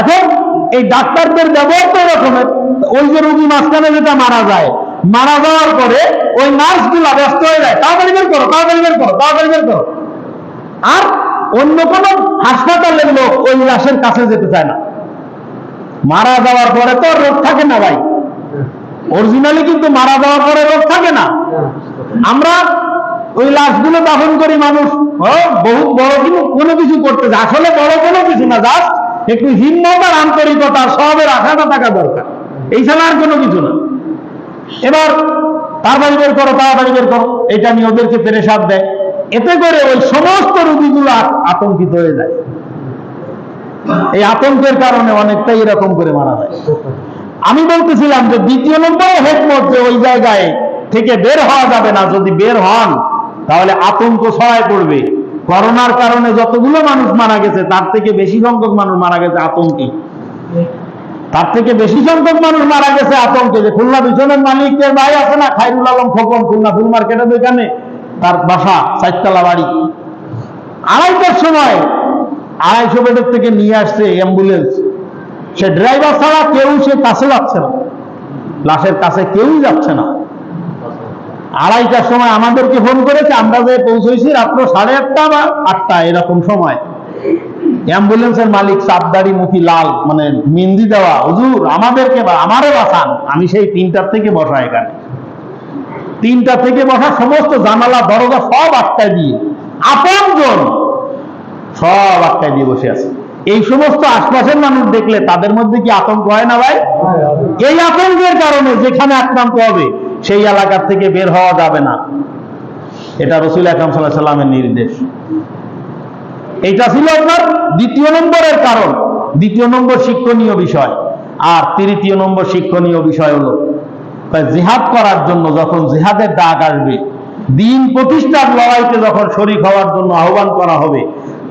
এখন এই ডাক্তারদের ব্যবহার তো এরকমের ওই যে রুগী মাঝখানে যেটা মারা যায়, মারা যাওয়ার পরে ওই নার্সগুলা ব্যস্ত হয়ে যায়, তাড়াতাড়ি বের করো, তাড়াতাড়ি বের করো, তাড়াতাড়ি বের করো। আর অন্য কোন হাসপাতালের লোক ওই লাশের কাছে যেতে চায় না। মারা যাওয়ার পরে তো রোগ থাকে না ভাই। অরিজিনালি কিন্তু মারা যাওয়ার পরে রোগ থাকে না। আমরা ওই লাশগুলো দাফন করি মানুষ। বহু বড় কিন্তু কোনো কিছু করতে আসলে বড় কোনো কিছু না, জাস্ট একটু হিম্মত আন্তরিকতা সবের আশাটা থাকা দরকার। এই ছাড়া আর কোনো কিছু না। এবার তাড়াতাড়ি বের করো, তাড়াতাড়ি বের করো। এটা নিয়ে ওদেরকে পেরেশাদ দেয়। এতে করে ওই সমস্ত রোগীগুলো আতঙ্কিত হয়ে যায়। এই আতঙ্কের কারণে অনেকটাই এরকম করে মারা যায়। আমি বলতেছিলাম যে দ্বিতীয় নম্বরে হেকমত যে ওই জায়গায় থেকে বের হওয়া যাবে না। যদি বের হন তাহলে আতঙ্ক ছড়ায় পড়বে। করোনার কারণে যতগুলো মানুষ মারা গেছে, তার থেকে বেশি সংখ্যক মানুষ মারা গেছে আতঙ্কে। তার থেকে বেশি সংখ্যক মানুষ মারা গেছে আতঙ্কে। যে খুলনা বিছনের মালিকের ভাই আছে না, খাইরুল আলম খোকন, খুলনা ফুল মার্কেটের দোকানে, তার বাসা, চারতলা বাড়ি। আড়াইটার সময় আড়াইশো বেডের থেকে নিয়ে আসছে অ্যাম্বুলেন্স। সে ড্রাইভার ছাড়া কেউ সে কাছে যাচ্ছে না। লাশের কাছে কেউই যাচ্ছে না। আড়াইটার সময় আমাদেরকে ফোন করেছে, আমরা যে পৌঁছেছি রাত্র সাড়ে আটটা বা আটটা, এরকম সময়। অ্যাম্বুলেন্সের মালিক? চাপদারি মুখী লাল মানে মিন্দি দেওয়া। হুজুর, আমাদেরকে বা আমারে বাঁচান। আমি সেই তিনটার থেকে বসা এখানে। তিনটা থেকে বসা সমস্ত জানালা, দরজা সব আটকায় দিয়ে। আপনজন সব আটকায় দিয়ে বসে আছে। এই সমস্ত আশপাশের মানুষ দেখলে তাদের মধ্যে কি আতঙ্ক হয় না ভাই? এই আতঙ্কের কারণে যেখানে আক্রান্ত হবে, সেই এলাকার থেকে বের হওয়া যাবে না। এটা রসুল আকরাম সাল্লাহ সাল্লামের নির্দেশ। এইটা ছিল আপনার দ্বিতীয় নম্বরের কারণ। দ্বিতীয় নম্বর শিক্ষণীয় বিষয়। আর তৃতীয় নম্বর শিক্ষণীয় বিষয় হলো জিহাদ করার জন্য যখন জিহাদের ডাক আসবে, দিন প্রতিষ্ঠার লড়াইতে যখন শরিক হওয়ার জন্য আহ্বান করা হবে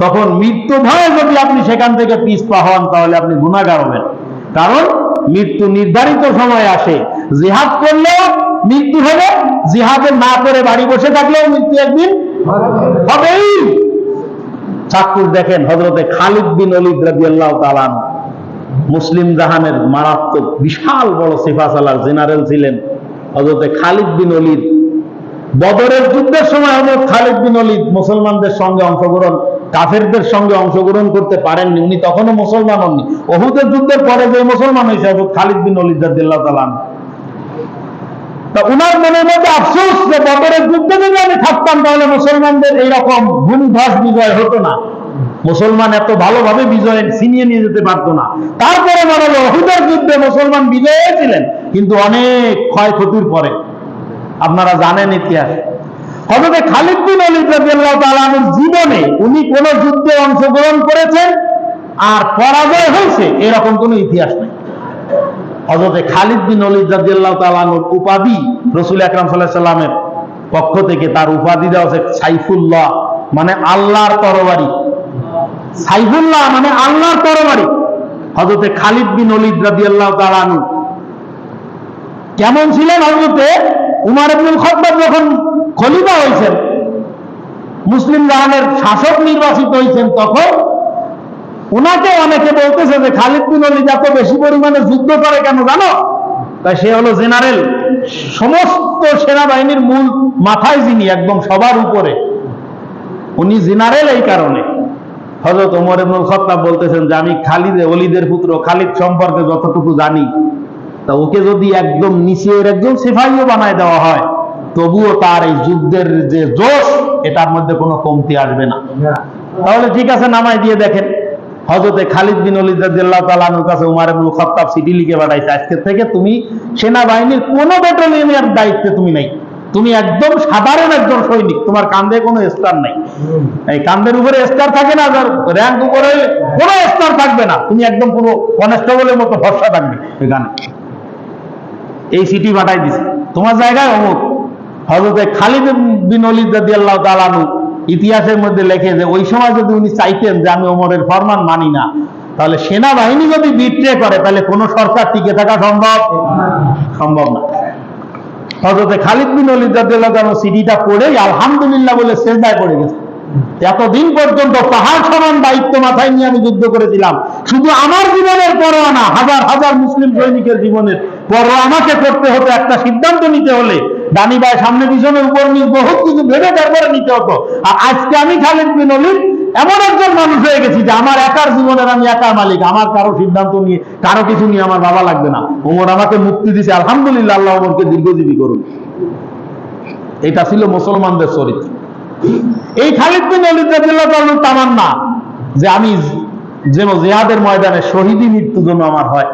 তখন মৃত্যু ভয়ে যদি আপনি সেখান থেকে পিছপা হন, তাহলে আপনি গুণাগার হবেন। কারণ মৃত্যু নির্ধারিত সময় আসে। জিহাদ করলেও মৃত্যু হবে, জিহাদে না করে বাড়ি বসে থাকলেও মৃত্যু একদিন হবেই। চাক্ষুষ দেখেন হজরতে খালিদ বিন অলিদ রাজি আল্লাহ তালান মুসলিম জাহানের মারাত্মক বিশাল বড় সিফাসালার জেনারেল ছিলেন হজরতে খালিদ বিন অলিদ বদরের যুদ্ধের সময় হজরত খালিদ বিন অলিদ মুসলমানদের সঙ্গে অংশগ্রহণ কাফেরদের সঙ্গে অংশগ্রহণ করতে পারেননি, উনি তখনও মুসলমান হননি। অহুদের যুদ্ধের পরে যে মুসলমান হয়েছে খালিদ বিন অলিদ রাদিয়াল্লাহু তা উনার মনের মধ্যে আফসোস যে বদরের যুদ্ধে যদি আমি থাকতাম, তাহলে মুসলমানদের এইরকম ভূমিধ্বস বিজয় হতো না। মুসলমান এত ভালোভাবে বিজয় ছিনিয়ে নিয়ে যেতে পারতো না। তারপরে হলো অহুদের যুদ্ধে মুসলমান বিজয় হয়েছিলেন কিন্তু অনেক ক্ষয়ক্ষতির পরে। আপনারা জানেন ইতিহাস। হজরতে খালিদ বিন অলিদ রাদিয়াল্লাহু তাআলা আনহুর জীবনে উনি কোন যুদ্ধে অংশগ্রহণ করেছেন? আর পরাজয় হয়েছে, এরকম কোনো ইতিহাস নেই। হজরতে খালিদ বিন অলিদ রাদিয়াল্লাহু তাআলা উপাধি রসুল আকরাম আলাইহি সাল্লামের পক্ষ থেকে তার উপাধি দেওয়া হচ্ছে সাইফুল্লাহ মানে আল্লাহর তরবারি। সাইফুল্লাহ মানে আল্লাহর তরবারি। হজরতে খালিদ বিন অলিদ রাদিয়াল্লাহু তাআলা কেমন ছিলেন হজরতে উমার ইবনুল খাত্তাব যখন খলিফা হয়েছেন, মুসলিম জাহানের শাসক নির্বাচিত হয়েছেন তখন, উনাকে অনেকে বলতেছে যে খালিদ বিন অলিদ এত বেশি পরিমাণে যুদ্ধ করে কেন জানো? তাই সে হলো জেনারেল। সমস্ত সেনাবাহিনীর মূল মাথায় যিনি, একদম সবার উপরে, উনি জেনারেল এই কারণে। হজরত ওমর ইবনুল খত্তাব বলতেছেন যে আমি খালিদে, অলিদের পুত্র, খালিদ সম্পর্কে যতটুকু জানি তা ওকে যদি একদম নিচের একজন সিপাহীও বানায় দেওয়া হয় তবুও তার এই যুদ্ধের যে জোশ এটার মধ্যে কোনো কমতি আসবে না। তাহলে ঠিক আছে নামায় দিয়ে দেখেন। হজরতে খালিদ বিন অলিদ রাদিয়াল্লাহু কাছে উমার খাত্তাব চিঠি লিখে পাঠাইছে আজকে থেকে তুমি সেনাবাহিনীর কোন ব্যাটালিয়নের দায়িত্বে তুমি নাই। তুমি একদম সাধারণ একজন সৈনিক তোমার কান্দে কোনো স্টার নাই। এই কান্দের উপরে স্টার থাকে না র্যাঙ্ক উপরে কোনো স্টার থাকবে না। তুমি একদম কোনো কনস্টেবলের মতো ভরসা থাকবে এই সিটি পাঠাই দিছে। তোমার জায়গায় অমুক। হজরতে খালিদ বিন অলিদ রাদিয়াল্লাহু তাআলা আনহু ইতিহাসের মধ্যে লেখে যে, ওই সময় যদি উনি চাইতেন যে আমি ওমরের ফরমান মানি না, তাহলে সেনাবাহিনী যদি বিট্রে করে, তাহলে কোন সরকার টিকে থাকা সম্ভব? সম্ভব না। হজরতে খালিদ বিন অলিদ রাদিয়াল্লাহু তাআলা সিডিটা পড়ে আলহামদুলিল্লাহ বলে সেজদায় পড়ে গেছে। এতদিন পর্যন্ত পাহাড় সমান দায়িত্ব মাথায় নিয়ে আমি যুদ্ধ করেছিলাম। শুধু আমার জীবনের পরোয়া না হাজার হাজার মুসলিম সৈনিকের জীবনের পরোয়া আমাকে করতে হতো, একটা সিদ্ধান্ত নিতে হলে। ডানি ভাই সামনে পিছনে উপর বহুত কিছু ভেবে তারপরে নিতে হতো। আর আজকে আমি খালিদ বিন অলিদ এমন একজন মানুষ হয়ে গেছি যে আমার একার জীবনের আমি একার মালিক, আমার কারও সিদ্ধান্ত নিয়ে, কারও কিছু নিয়ে আমার বাবা লাগবে না। ওমর আমাকে মুক্তি দিছে, আলহামদুলিল্লাহ, আল্লাহ ওমরকে দীর্ঘজীবী করুন এটা ছিল মুসলমানদের চরিত্র। এই খালিদ বিন অলিদ তাআলা তামান্না, যে আমি যেন জেহাদের ময়দানে শহীদি মৃত্যু যেন আমার হয়।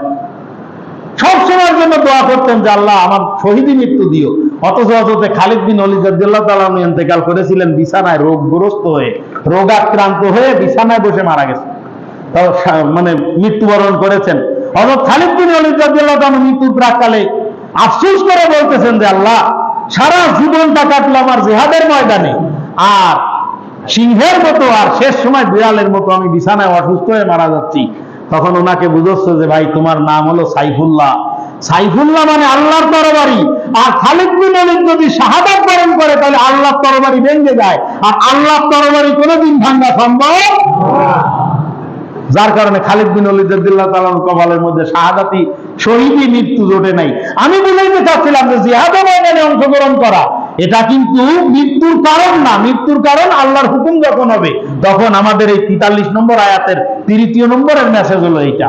সব জন্য দোয়া করতেন যে, আল্লাহ, আমার শহীদি মৃত্যু দিও। অথচ অথচ খালিদ বিন অলি রাদিয়াল্লাহু ইন্তেকাল করেছিলেন বিছানায়, রোগগ্রস্ত হয়ে, রোগাক্রান্ত হয়ে বিছানায় বসে মারা গেছে মানে মৃত্যুবরণ করেছেন। অথচ খালিদ বিন অলি রাদিয়াল্লাহু মৃত্যুর প্রাককালে আফসোস করে বলতেছেন যে, আল্লাহ, সারা জীবনটা কাটলো আমার জিহাদের ময়দানে। আর সিংহের মতো, আর শেষ সময় বিড়ালের মতো আমি বিছানায় অসুস্থ হয়ে মারা যাচ্ছি। তখন ওনাকে বুঝচ্ছে যে, ভাই, তোমার নাম হলো সাইফুল্লাহ। সাইফুল্লাহ মানে আল্লাহর তরবারি আর খালিদ বিন ওয়ালিদ যদি শাহাদাত বরণ করে, তাহলে আল্লাহর তরবারি ভেঙে যায়। আর আল্লাহর তরবারি কোনোদিন ভাঙা সম্ভব যার কারণে খালিদ বিন ওয়ালিদ রাদিয়াল্লাহু তাআলা কপালের মধ্যে শাহাদাতি, শহীদি মৃত্যু জোটে নাই। আমি বুঝাইতে চাচ্ছিলাম যে জিহাদে ময়দানে অংশগ্রহণ করা, এটা কিন্তু মৃত্যুর কারণ না। মৃত্যুর কারণ আল্লাহর হুকুম যখন হবে, তখন আমাদের এই তেতাল্লিশ নম্বর আয়াতের তৃতীয় নম্বরের মেসেজ হলো এইটা।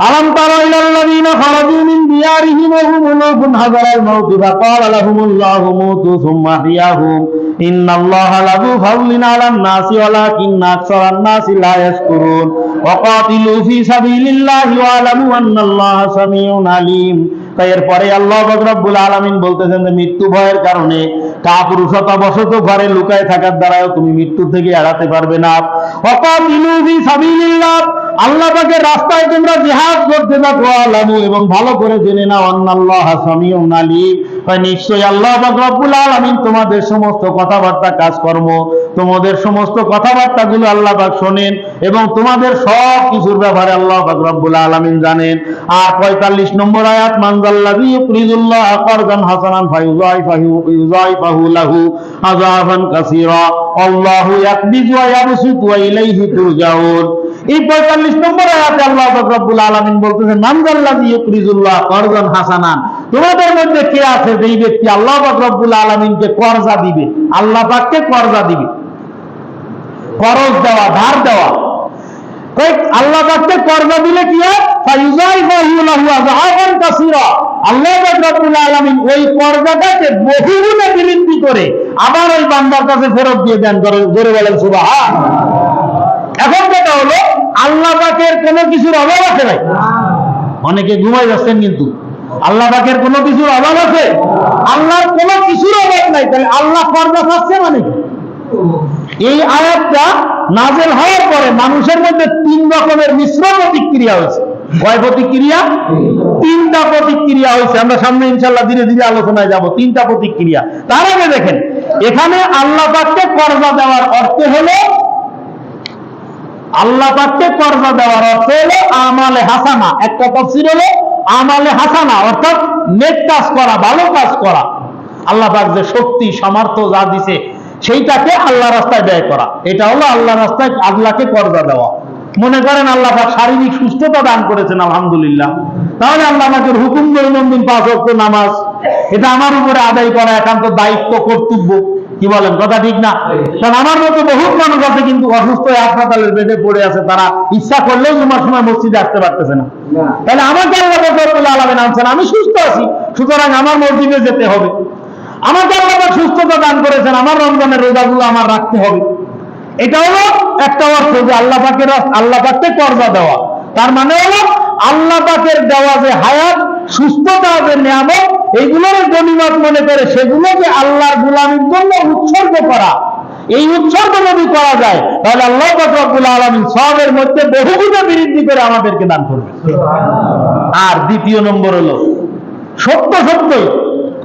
ألم تر إلى الذين خرجوا من ديارهم وهم ألوف حذر الموت فقال لهم الله موتوا ثم أحياهم إن الله لذو فضل على الناس ولكن أكثر الناس لا يشكرون وقاتلوا في سبيل الله واعلموا أن الله سميع عليم তাই এরপরে আল্লাহ পাক রব্বুল আলামিন বলতেছেন যে মৃত্যু ভয়ের কারণে কাপুরুষতা বশত ঘরে লুকায় থাকার দ্বারাও তুমি মৃত্যু থেকে এড়াতে পারবে না অকাতিলু ফি সাবিলিল্লাহ আল্লাহ পাকের রাস্তায় তোমরা জিহাদ করতে থাকো আলামু এবং ভালো করে জেনে নাও, আন্নাল্লাহ সামিউন আলিম। নিশ্চয়ই আল্লাহ পাক রব্বুল আলামিন তোমাদের সমস্ত কথাবার্তা, কাজকর্ম, তোমাদের সমস্ত কথাবার্তাগুলো আল্লাহ পাক শোনেন এবং তোমাদের সব কিছুর ব্যাপারে আল্লাহ পাক রব্বুল আলামিন জানেন। আর 45 নম্বর আয়াত, মানজাল্লাযী ইউকরিদুল্লাহ কারদান হাসানান ফায়ুযাইফাহু, ইউযাইফাহু লাহু আযাবান কাসীরা। আল্লাহু ইয়াকবিজু ওয়া ইয়াবসুতু ওয়া ইলাইহি তুরজাউন। এই 45 নম্বর আয়াতে আল্লাহ রব্বুল আলামিন বলতেছেন মানজাল্লাযী ইউকরিদুল্লাহ কারদান হাসানান। তোমাদের মধ্যে কে আছে যেই ব্যক্তি আল্লাহ রব্বুল আলামিনকে কর্জা দিবে? আল্লাহ পাককে কর্জা দিবে। খরচ দেওয়া, ধার দেওয়া। আল্লাহ পাককে কর্জা দিলে কি হয়? ওই কর্জাটাকে বহুগুণে বৃদ্ধি করে আবার ওই বান্দার কাছে ফেরত দিয়ে দেন করে বলেন সুবহান এখন যেটা হলো, আল্লাহ পাকের কোনো কিছুর অভাব আছে ভাই অনেকে ঘুমাই যাচ্ছেন কিন্তু। আল্লাহ পাকের কোনো কিছুর অভাব আছে? আল্লাহর কোনো কিছুর অভাব নাই। তাহলে আল্লাহ কর্জা খাচ্ছে মানে এই আয়াতটা নাজেল হওয়ার পরে মানুষের মধ্যে তিন রকমের মিশ্র প্রতিক্রিয়া হয়েছে। কয় প্রতিক্রিয়া? তিনটা প্রতিক্রিয়া হয়েছে। আমরা সামনে ইনশাল্লাহ ধীরে ধীরে আলোচনায় যাব। তিনটা প্রতিক্রিয়া। তার আগে দেখেন, এখানে আল্লাহ পাককে কর্জা দেওয়ার অর্থ হলো আল্লাহ পাককে কর্জা দেওয়ার অর্থ হলো আমালে হাসানা। একটা তফসির হলো আমালে হাসানা, অর্থাৎ নেক কাজ করা, ভালো কাজ করা। আল্লাহ পাক যে শক্তি, সামর্থ্য যা দিছে, সেইটাকে আল্লাহ রাস্তায় ব্যয় করা। এটা হলো আল্লাহ রাস্তায় আল্লাহকে কর্জা দেওয়া। মনে করেন আল্লাহ পাক শারীরিক সুস্থতা দান করেছেন, আলহামদুলিল্লাহ। তাহলে আল্লাহ পাকের হুকুম দৈনন্দিন পাঁচ নামাজ, এটা আমার উপরে আদায় করা একান্ত দায়িত্ব, কর্তব্য। কি বলেন কথা ঠিক না? কারণ আমার মতো বহুত মানুষ আছে কিন্তু অসুস্থ হয়ে হাসপাতালের বেডে পড়ে আছে তারা ইচ্ছা করলেও জুমার সময় মসজিদে আসতে পারতেছে না। তাহলে আমাকে আল্লাহ আলামিন আনছেন আমি সুস্থ আছি সুতরাং আমার মসজিদে যেতে হবে। আমাকে আল্লাহ সুস্থতা দান করেছেন আমার রমজানের রোজাগুলো আমার রাখতে হবে। এটা হলো একটা অর্থ যে আল্লাহ পাকের আল্লাহ পাককে কর্জা দেওয়া। তার মানে হলো আল্লাহ পাকের দেওয়া যে হায়াত সুস্থতা যে নিয়ামত এইগুলোর গণিমত মনে করে সেগুলোকে আল্লাহর গুলামির জন্য উৎসর্গ করা। এই উৎসর্গ যদি করা যায় তাহলে আল্লাহ রব্বুল আলামিন সবের মধ্যে বহুগুণে বৃদ্ধি করে আমাদেরকে দান করবে আর দ্বিতীয় নম্বর হলো সত্য সত্যই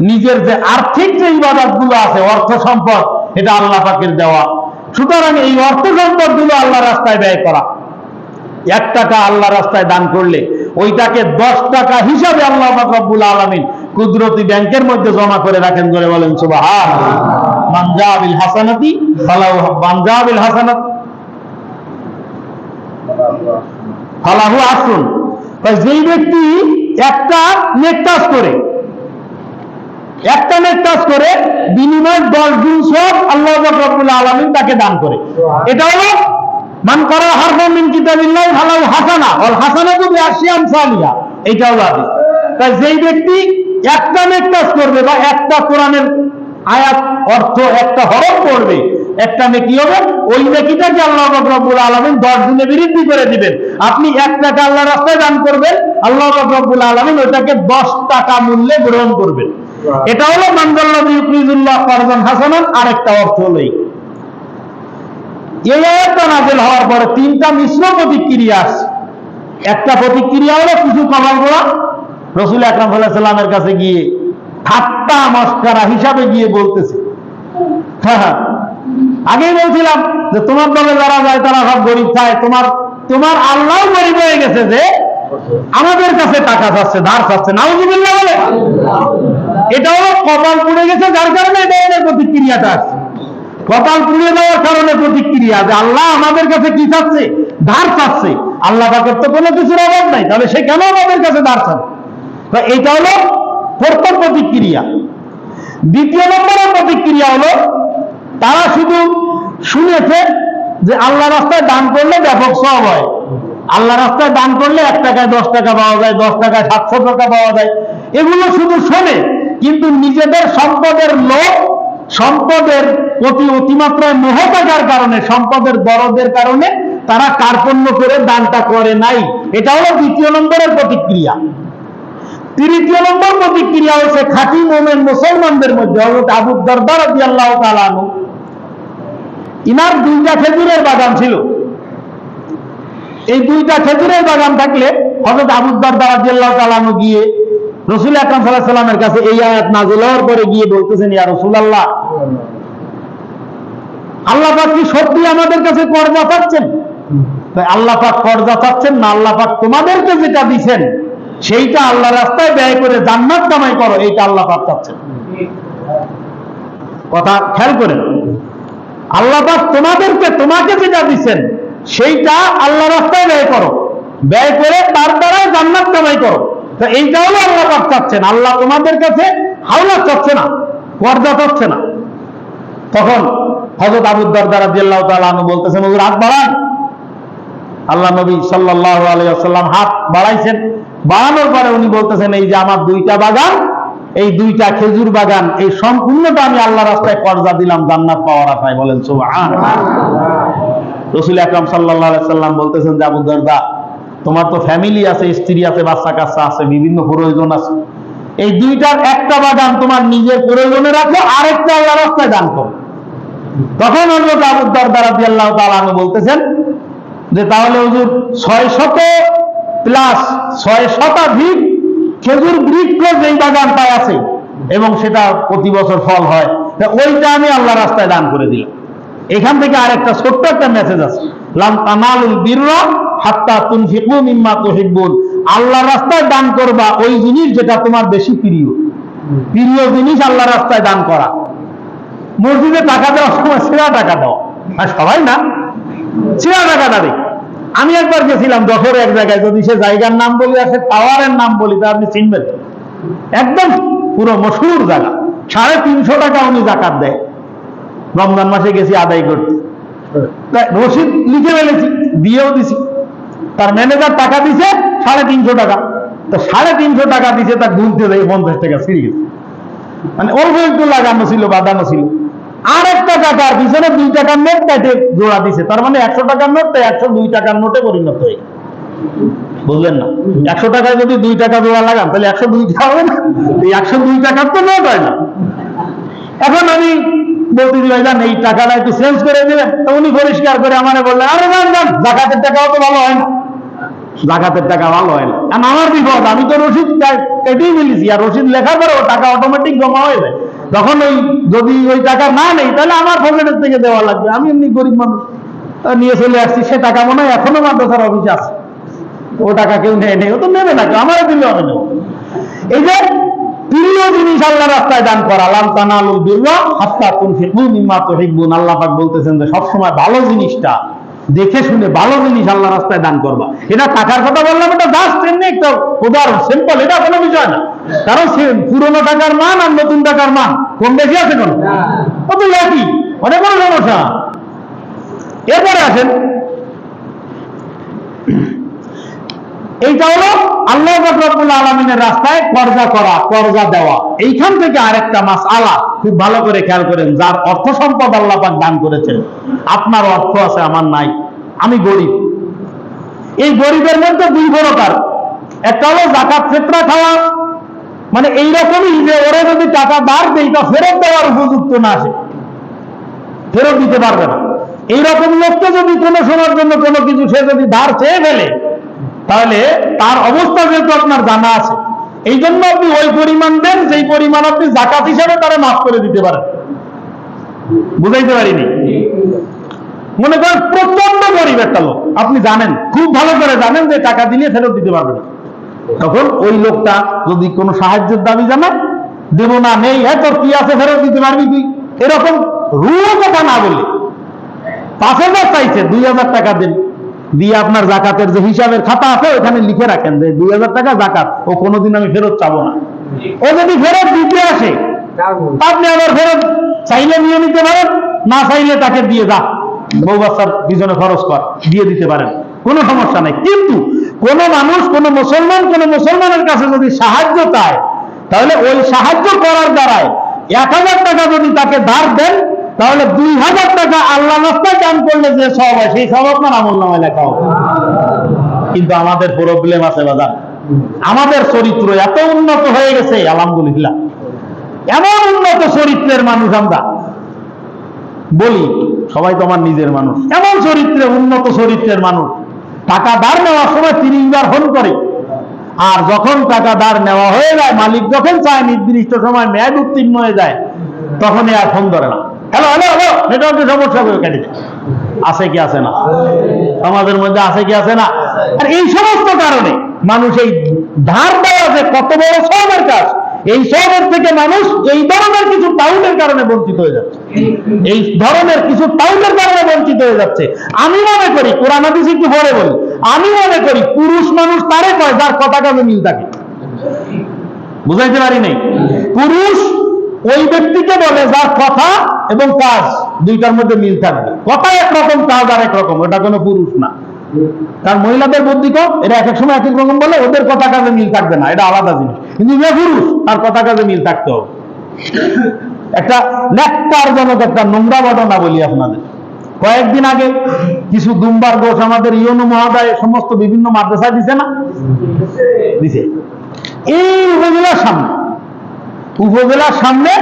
নিজের যে আর্থিক যে ইবাদতগুলো আছে অর্থ সম্পদ এটা আল্লাহ পাকের দেওয়া। সুতরাং এই অর্থ সম্পদগুলো আল্লাহ রাস্তায় ব্যয় করা। এক টাকা আল্লাহ রাস্তায় দান করলে ওইটাকে দশ টাকা হিসাবে আল্লাহ রব্বুল আলমিন কুদরতি ব্যাংকের মধ্যে জমা করে রাখেন ধরে বলেন সুবাহ মানজাবিল হাসানাতি ফালাহু মানজাবিল হাসানাত। ফালাহু আসুন যেই ব্যক্তি একটা কাজ করে একটা নেক কাজ করে বিনিময় দশ গুণ সব আল্লাহ রব্বুল আলামিন তাকে দান করে। এটা হলো মান করা হারফা মিন কিতাবিল্লাহ ফালাহু হাসানা ওয়াল হাসানাতু বিআশরি আমসালিহা। এইটা হলো হাদিস। তাই যেই ব্যক্তি একটা নেক কাজ করবে বা একটা কোরআনের আয়াত অর্থ একটা হরফ পড়বে। একটা নেকি হবে ওই নেকিটাকে আল্লাহ রব্বুল আলামিন 10 দিনে বৃদ্ধি করে দিবেন। আপনি এক টাকা আল্লাহ রাস্তায় দান করবেন আল্লাহ রব্বুল আলামিন ওইটাকে 10 টাকা মূল্যে গ্রহণ করবেন। এটা হলো ইউকরিজুল্লাহ ফারজান হাসানান আরেকটা অর্থ হলো এই। আয়াতটা নাযিল হওয়ার পরে তিনটা মিশ্র প্রতিক্রিয়া আসছে একটা প্রতিক্রিয়া হলো কিছু কমাল গোড়া রসুল আকরাম সাল্লামের কাছে গিয়ে ঠাট্টা, মস্কারা হিসাবে গিয়ে বলতেছে। হ্যাঁ হ্যাঁ। আগেই বলছিলাম যে তোমার দলে যারা যায়, তারা সব গরিব খায় তোমার তোমার আল্লাহ গরিব হয়ে গেছে যে আমাদের কাছে টাকা চাচ্ছে, ধার চাচ্ছে। নাউজুবিল্লাহ বলে। এটা হলো কপাল পুড়ে গেছে, যার কারণে এটা এদের প্রতিক্রিয়াটা আসছে। কপাল পুড়ে দেওয়ার কারণে প্রতিক্রিয়া যে আল্লাহ আমাদের কাছে কি চাচ্ছে? ধার চাচ্ছে। আল্লাহ পাকের তো কোনো কিছুর অভাব নাই তাহলে সে কেন আমাদের কাছে ধার চাচ্ছে? তো এইটা হলো প্রথম প্রতিক্রিয়া। দ্বিতীয় নম্বরের প্রতিক্রিয়া হলো, তারা শুধু শুনেছে যে আল্লাহ রাস্তায় দান করলে ব্যাপক সব হয়। আল্লাহ রাস্তায় দান করলে এক টাকায় দশ টাকা পাওয়া যায়, দশ টাকায় সাতশো টাকা পাওয়া যায়। এগুলো শুধু শোনে, কিন্তু নিজেদের সম্পদের লোক সম্পদের প্রতি অতিমাত্রায় মোহ থাকার কারণে, সম্পদের দরদের কারণে তারা কার্পণ্য করে দানটা করে নাই। এটা হলো দ্বিতীয় নম্বরের প্রতিক্রিয়া। তৃতীয় নম্বর প্রতিক্রিয়া হচ্ছে খাঁটি মোমেন মুসলমানদের মধ্যে হজরত আবু দরদার আল্লাহ তালানু ইনার দুইটা খেজুরের বাগান ছিল। এই দুইটা খেজুরের বাগান থাকলে হজরত আবু দরদার আল্লাহ তালানু গিয়ে রসুল আকরাম সাল্লাহ সাল্লামের কাছে এই আয়াত নাজিল হওয়ার পরে গিয়ে বলতেছেন, ইয়া রসুল আল্লাহ আল্লাহ পাক কি সত্যি আমাদের কাছে কর্জা চাচ্ছেন? তাই আল্লাহ পাক কর্জা চাচ্ছেন না, আল্লাহ পাক তোমাদেরকে যেটা দিছেন সেইটা আল্লাহ রাস্তায় ব্যয় করে জান্নাত কামাই করো, এইটা আল্লাহ পাক চাচ্ছেন কথা খেয়াল করেন আল্লাহ পাক তোমাদেরকে তোমাকে যেটা দিছেন, সেইটা আল্লাহ রাস্তায় ব্যয় করো। ব্যয় করে তার দ্বারাই জান্নাত কামাই করো। তো এইটা হলো আল্লাহ পাক চাচ্ছেন। আল্লাহ তোমাদের কাছে হাওলা চাচ্ছে না কর্জা চাচ্ছে না। তখন হজরত আবু দরদার রাদিয়াল্লাহু তাআলা আনহু বলতেছেন, হুজুর, হাত বাড়ান। আল্লাহ নবী সাল্লাল্লাহু আলাইহি ওয়াসাল্লাম হাত বাড়াইছেন। বাড়ানোর পরে উনি বলতেছেন, এই যে আমার দুইটা বাগান, এই দুইটা খেজুর বাগান, এই সম্পূর্ণটা আমি আল্লাহ রাস্তায় কর্জা দিলাম, জান্নাত পাওয়ার আশায়। বলেন সুবহান রসুল আকরাম আলাইহি সাল্লাম বলতেছেন যে, আবু দরদা, তোমার তো ফ্যামিলি আছে, স্ত্রী আছে, বাচ্চা কাচ্চা আছে, বিভিন্ন প্রয়োজন আছে। এই দুইটার একটা বাগান তোমার নিজের প্রয়োজনে রাখো, আরেকটা আল্লাহ রাস্তায় দান করো। তখন হজরত আবু দরদা রাদিয়াল্লাহু তাআলা আনহু বলতেছেন যে, তাহলে হুজুর, ছয় শত প্লাস ছয় শতাধিক খেজুর বৃক্ষ যেই বাগানটায় আছে, এবং সেটা প্রতি বছর ফল হয় ওইটা আমি আল্লাহ রাস্তায় দান করে দিলাম। এখান থেকে আরেকটা ছোট্ট একটা মেসেজ আছে। আল্লাহ রাস্তায় দান করবা, ওই জিনিস যেটা তোমার বেশি প্রিয়। প্রিয় জিনিস আল্লাহ রাস্তায় দান করা। মসজিদে টাকা দেওয়ার সময় সেরা টাকা দাও। আর সবাই না সেরা টাকা দেয় আমি একবার গেছিলাম যশোর এক জায়গায়, যদি সে জায়গার নাম বলি, আর সে টাওয়ারের নাম বলি, তা আপনি চিনবেন। একদম পুরো মশহুর জায়গা। সাড়ে তিনশো টাকা উনি জাকাত দেয়। রমজান মাসে গেছি আদায় করতে। রসিদ লিখে ফেলেছি, দিয়েও দিছি। তার ম্যানেজার টাকা দিছে, সাড়ে তিনশো টাকা। তো সাড়ে তিনশো টাকা দিছে, তার গুনতে দেয় পঞ্চাশ টাকা ছিঁড়ে গেছে। মানে অল্প একটু লাগানো ছিল, বাঁধানো ছিল। আর একটা টাকার পিছনে দুই টাকার নোট কেটে জোড়া দিছে। তার মানে একশো টাকার নোটটা একশো দুই টাকার নোটে পরিণত হয়ে বুঝলেন না? একশো টাকায় যদি দুই টাকা জোড়া লাগান, তাহলে একশো দুই টাকা হবে না? এই একশো দুই টাকার তো নোট হয় না। এখন আমি বলতে দিই ভাইজান এই টাকাটা একটু চেঞ্জ করে দিবেন তো উনি পরিষ্কার করে আমার বললেন, আরে যান যান, জাকাতের টাকাও তো ভালো হয় না। জাকাতের টাকা ভালো হয় না। কারণ আমার বিপদ, আমি তো রসিদ কেটেই ফেলেছি, আর রসিদ লেখার পরে টাকা অটোমেটিক জমা হয়ে যায়। তখন ওই, যদি ওই টাকা না নেই, তাহলে আমার পকেটের থেকে দেওয়া লাগবে। আমি এমনি গরিব মানুষ নিয়ে চলে আসছি, সে টাকা মনে হয় এখনও মাদ্রাসার অফিসে আছে। ও টাকা কেউ নেয় নেই, ও তো নেবে না, কেউ আমারও দিলে হবে না। এই যে প্রিয় জিনিস আল্লাহ রাস্তায় দান করা, লাম তানালুল বিররা হাত্তা তুনফিকু মিম্মা তুহিব্বুন, আল্লাহ পাক বলতেছেন যে সবসময় ভালো জিনিসটা দেখে শুনে ভালো জিনিস আল্লাহ রাস্তায় দান করবা। এটা টাকার কথা বললাম এটা জাস্ট এমনি একটা উদাহরণ সিম্পল এটা কোনো বিষয় না। কারণ সে পুরনো টাকার মান আর নতুন টাকার মান কম বেশি আছে কোন? ও তো একই? অনেক কোনো সমস্যা। এরপরে আসেন। এইটা হলো আল্লাহ রব্বুল আলমিনের রাস্তায় কর্জা করা কর্জা দেওয়া। এইখান থেকে আরেকটা মাস আলা খুব ভালো করে খেয়াল করেন, যার অর্থ সম্পদ আল্লাহ পাক দান করেছেন। আপনার অর্থ আছে, আমার নাই। আমি গরিব। এই গরিবের মধ্যে দুই প্রকার একটা হলো জাকাত ফেতরা খাওয়া। মানে এইরকমই যে ওরা যদি টাকা বার দেয়, তা ফেরত দেওয়ার উপযুক্ত না আসে ফেরত দিতে পারবে না। এইরকম লোককে যদি কোনো সময়ের জন্য কোনো কিছু সে যদি ধার চেয়ে ফেলে, তাহলে তার অবস্থা যেহেতু আপনার জানা আছে এই জন্য আপনি ওই পরিমাণ দেন, যেই পরিমাণ আপনি জাকাত হিসাবে তারা মাফ করে দিতে পারেন। বুঝাইতে পারিনি? মনে করেন প্রচণ্ড গরিব একটা লোক। আপনি জানেন, খুব ভালো করে জানেন যে টাকা দিলে ফেরত দিতে পারবে না। তখন ওই লোকটা যদি কোনো সাহায্যের দাবি জানায়, দেব না, নেই হ্যাঁ তোর কি আছে, ফেরত দিতে পারবি তুই? এরকম রুল কথা না বলে পাঁচ হাজার চাইছে, দুই হাজার টাকা দিন। দিয়ে আপনার জাকাতের যে হিসাবের খাতা আছে ওখানে লিখে রাখেন যে দুই হাজার টাকা জাকাত ও কোনোদিন আমি ফেরত চাবো না। ও যদি ফেরত দিতে আসে আপনি আবার ফেরত চাইলে নিয়ে নিতে পারেন না চাইলে তাকে দিয়ে যা। বউ বাচ্চার পিছনে খরচ কর দিয়ে দিতে পারেন। কোনো সমস্যা নাই। কিন্তু কোন মানুষ কোন মুসলমান কোন মুসলমানের কাছে যদি সাহায্য চায় তাহলে ওই সাহায্য করার দ্বারাই এক হাজার টাকা যদি তাকে ধার দেন তাহলে দুই হাজার টাকা আল্লাহ রাস্তায় দান করলে যে সব হয়, সেই সব আপনার আমল নামায় লেখা হবে। কিন্তু আমাদের প্রবলেম আছে বাজার। আমাদের চরিত্র এত উন্নত হয়ে গেছে, আলহামদুলিল্লাহ। এমন উন্নত চরিত্রের মানুষ আমরা। বলি, সবাই তো আমার নিজের মানুষ। এমন চরিত্রে, উন্নত চরিত্রের মানুষ। টাকা ধার নেওয়ার সময় তিরিশ বার ফোন করে। আর যখন টাকা ধার নেওয়া হয়ে যায়, মালিক যখন চায়, নির্দিষ্ট সময় মেয়াদ উত্তীর্ণ হয়ে যায় তখন আর ফোন ধরে না। হ্যালো হ্যালো হ্যালো নেটওয়ার্কের সমস্যা করে কেটে দেয়। আছে কি আছে না? সমাজের মধ্যে আছে কি আছে না? আর এই সমস্ত কারণে মানুষ এই ধার দেওয়া যে কত বড় সবের কাজ, এই সবের থেকে মানুষ এই ধরনের কিছু টাউনের কারণে বঞ্চিত হয়ে যাচ্ছে। এই ধরনের কিছু টাউনের কারণে বঞ্চিত হয়ে যাচ্ছে। আমি মনে করি, কোরআন হাদিস একটু পরে বলি, আমি মনে করি পুরুষ মানুষ তারে কয়, যার কথা কাজে মিল থাকে। বুঝাইতে পারি নাই? পুরুষ ওই ব্যক্তিকে বলে যার কথা এবং কাজ, দুইটার মধ্যে মিল থাকবে কথা একরকম, কাজ আর একরকম, ওটা কোনো পুরুষ না। কারণ মহিলাদের বুদ্ধি কম এরা এক এক সময় এক এক রকম বলে, ওদের কথা কাজে মিল থাকবে না, এটা আলাদা জিনিস। কিন্তু যে পুরুষ, তার কথা কাজে মিল থাকতে হবে। একটা ন্যাক্কারজনক একটা নোংরা ঘটনা বলি আপনাদের। কয়েকদিন আগে কিছু দুম্বার ঘোষ আমাদের ইয়নু মহাদায় সমস্ত বিভিন্ন মাদ্রাসায় দিছে না? দিছে। এই উপজেলার সামনে উপজেলার সামনে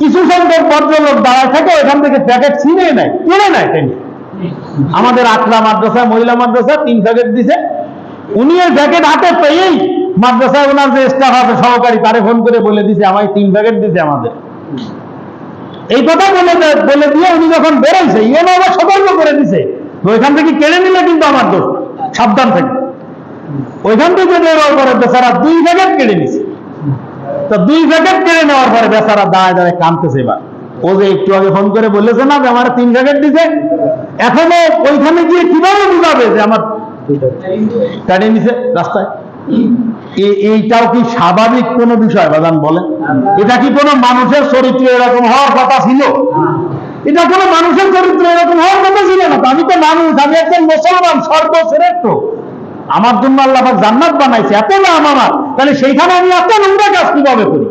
কিছু সংখ্যক ভদ্রলোক দাঁড়ায় থাকে ওখান থেকে প্যাকেট ছিনে নেয় কিনে নেয় তিনি আমাদের আটলা মাদ্রাসা মহিলা মাদ্রাসা তিন প্যাকেট দিছে। উনি ওই প্যাকেট হাতে পেয়েই মাদ্রাসায় ওনার যে স্টাফ আছে, সহকারী, তারে ফোন করে বলে দিছে, আমায় তিন প্যাকেট দিছে আমাদের। এই কথা বলে বলে দিয়ে উনি যখন বেরোইছে ইয়ে না, আবার সতর্ক করে দিছে ওইখান থেকে কেড়ে নিলে কিন্তু আমার দোষ, সাবধান থেকে। ওইখান থেকে বেরোয়ার পরে বেচারা দুই প্যাকেট কেড়ে নিছে। দুই প্যাকেট কেড়ে নেওয়ার পরে বেচারা দাঁড়ায় কাঁদতেছে এবার। ও যে একটু আগে ফোন করে বলেছে না যে আমার তিন প্যাকেট দিছে, এখনও ওইখানে গিয়ে কীভাবে বুঝাবে যে আমার নিছে রাস্তায়? এইটাও কি স্বাভাবিক কোনো বিষয় বাদান বলেন? এটা কি কোনো মানুষের চরিত্র এরকম হওয়ার কথা ছিল? এটা কোনো মানুষের চরিত্র এরকম হওয়ার কথা ছিল না আমি তো মানুষ, আমি একজন মুসলমান, সর্বশ্রেষ্ঠ। আমার জন্য আল্লাহ জান্নাত বানাইছে, এত নাম আমার। তাহলে সেইখানে আমি এত নোংরা কাজ কীভাবে করি?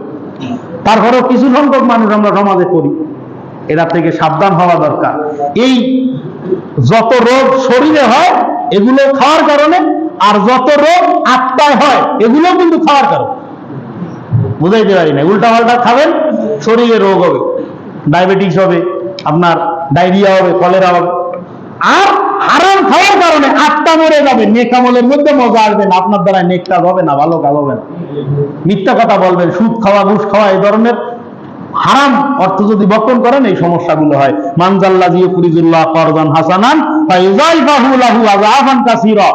তারপরেও কিছু সংখ্যক মানুষ আমরা সমাজে করি। এরা থেকে সাবধান হওয়া দরকার। এই যত রোগ শরীরে হয়, এগুলো খাওয়ার কারণে, আর যত রোগ আত্মায় হয়, এগুলো কিন্তু খাওয়ার কারণে। বুঝাইতে পারি না উল্টা পাল্টা খাবেন, শরীরে রোগ হবে, ডায়াবেটিস হবে, আপনার ডায়রিয়া হবে, কলেরা হবে। আর হারাম খাওয়ার কারণে আত্মা মরে যাবে। নেকামলের মধ্যে মজা আসবে না, আপনার দ্বারা নেক কাজ হবে না, ভালো কাজ হবে না। মিথ্যা কথা বলবেন, সুদ খাওয়া, ঘুষ খাওয়া, এই ধরনের হারাম অর্থ যদি বক্ষণ করেন, এই সমস্যাগুলো হয়। মানজাল্লা জিয়ে করদান হাসানান আযাফান কাসীরা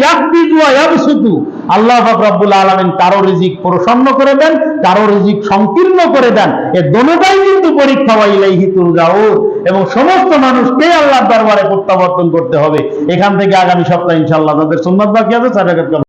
ইয়াকবিদু ওয়া ইয়াবসুতু। আল্লাহ রব্বুল আলামিন কারও রিজিক প্রসন্ন করে দেন, কারও রিজিক সংকীর্ণ করে দেন। এ দোনোটাই কিন্তু পরীক্ষা বা ইলাইহি তুরজাউন। এবং সমস্ত মানুষকে আল্লাহর দরবারে প্রত্যাবর্তন করতে হবে। এখান থেকে আগামী সপ্তাহে ইনশাল্লাহ তাদের সন্ধ্যা বাকি আছে সারাকাত